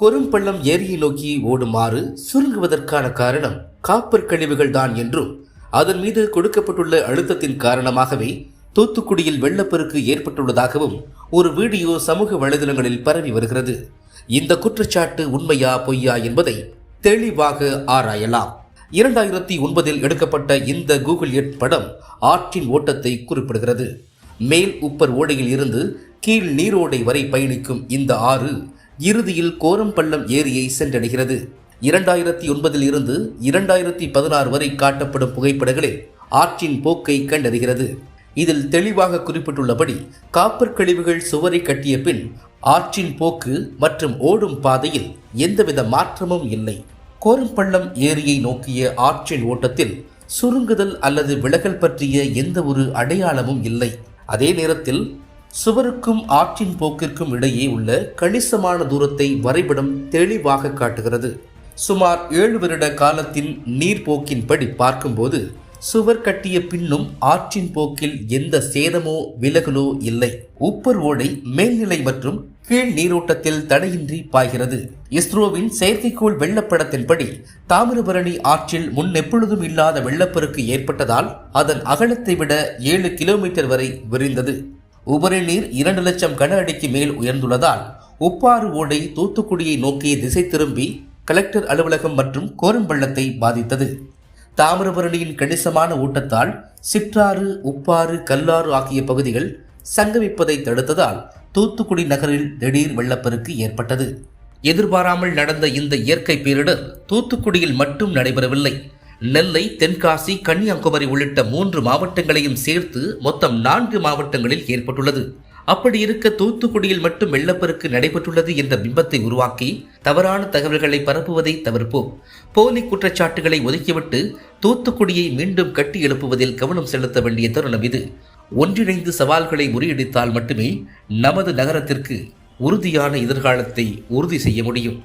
கொரும்பள்ளம் ஏரியை நோக்கி ஓடுமாறு சுருங்குவதற்கான காரணம் காப்பர் கழிவுகள் தான் என்றும் அதன் மீது கொடுக்கப்பட்டுள்ள அழுத்தத்தின் காரணமாகவே தூத்துக்குடியில் வெள்ளப்பெருக்கு ஏற்பட்டுள்ளதாகவும் ஒரு வீடியோ சமூக வலைதளங்களில் பரவி வருகிறது. இந்த குற்றச்சாட்டு உண்மையா பொய்யா என்பதை தெளிவாக ஆராயலாம். இரண்டாயிரத்தி ஒன்பதில் எடுக்கப்பட்ட இந்த கூகுள் எட் படம் ஆற்றின் ஓட்டத்தை குறிப்பிடுகிறது. மேல் உப்பர் ஓடையில் இருந்து கீழ் நீரோடை வரை பயணிக்கும் இந்த ஆறு இறுதியில் கோரம்பள்ளம் ஏரியை சென்றடைகிறது. இரண்டாயிரத்தி ஒன்பதில் இருந்து இரண்டாயிரத்தி பதினாறு வரை காட்டப்படும் புகைப்படங்களில் ஆற்றின் போக்கை கண்டறிகிறது. இதில் தெளிவாக குறிப்பிட்டுள்ளபடி காப்பர் கழிவுகள் சுவரை கட்டிய பின் ஆற்றின் போக்கு மற்றும் ஓடும் பாதையில் எந்தவித மாற்றமும் இல்லை. கோரம்பள்ளம் ஏரியை நோக்கிய ஆற்றின் ஓட்டத்தில் சுருங்குதல் அல்லது விலகல் பற்றிய எந்த ஒரு அடையாளமும் இல்லை. அதே நேரத்தில் சுவருக்கும் ஆற்றின் போக்கிற்கும் இடையே உள்ள கணிசமான தூரத்தை வரைபடம் தெளிவாக காட்டுகிறது. சுமார் ஏழு வருட காலத்தின் நீர்ப்போக்கின்படி பார்க்கும்போது சுவர் கட்டிய பின்னும் ஆற்றின் போக்கில் எந்த சேதமோ விலகலோ இல்லை. உப்பர் ஓடை மேல்நிலை மற்றும் கீழ் நீரோட்டத்தில் தடையின்றி பாய்கிறது. இஸ்ரோவின் செயற்கைக்கோள் வெள்ளப்படத்தின்படி தாமிரபரணி ஆற்றில் முன் எப்பொழுதும் இல்லாத வெள்ளப்பெருக்கு ஏற்பட்டதால் அதன் அகலத்தை விட ஏழு கிலோமீட்டர் வரை விரிந்தது. உபரி நீர் இரண்டு லட்சம் கன அடிக்கு மேல் உயர்ந்துள்ளதால் உப்பாறு ஓடை தூத்துக்குடியை நோக்கிய திசை திரும்பி கலெக்டர் அலுவலகம் மற்றும் கோரம்பள்ளத்தை பாதித்தது. தாமிரபரணியின் கணிசமான ஊட்டத்தால் சிற்றாறு உப்பாறு கல்லாறு ஆகிய பகுதிகள் சங்கமிப்பதை தடுத்ததால் தூத்துக்குடி நகரில் திடீர் வெள்ளப்பெருக்கு ஏற்பட்டது. எதிர்பாராமல் நடந்த இந்த இயற்கை பேரிடர் தூத்துக்குடியில் மட்டும் நடைபெறவில்லை. நெல்லை தென்காசி கன்னியாகுமரி உள்ளிட்ட மூன்று மாவட்டங்களையும் சேர்த்து மொத்தம் நான்கு மாவட்டங்களில் ஏற்பட்டுள்ளது. அப்படி இருக்க தூத்துக்குடியில் மட்டும் வெள்ளப்பெருக்கு நடைபெற்றுள்ளது என்ற பிம்பத்தை உருவாக்கி தவறான தகவல்களை பரப்புவதை தவிர்ப்போம். போலி குற்றச்சாட்டுகளை ஒதுக்கிவிட்டு தூத்துக்குடியை மீண்டும் கட்டி எழுப்புவதில் கவனம் செலுத்த வேண்டிய தருணம் இது. ஒன்றிணைந்து சவால்களை முறியடித்தால் மட்டுமே நமது நகரத்திற்கு உறுதியான எதிர்காலத்தை உறுதி செய்ய முடியும்.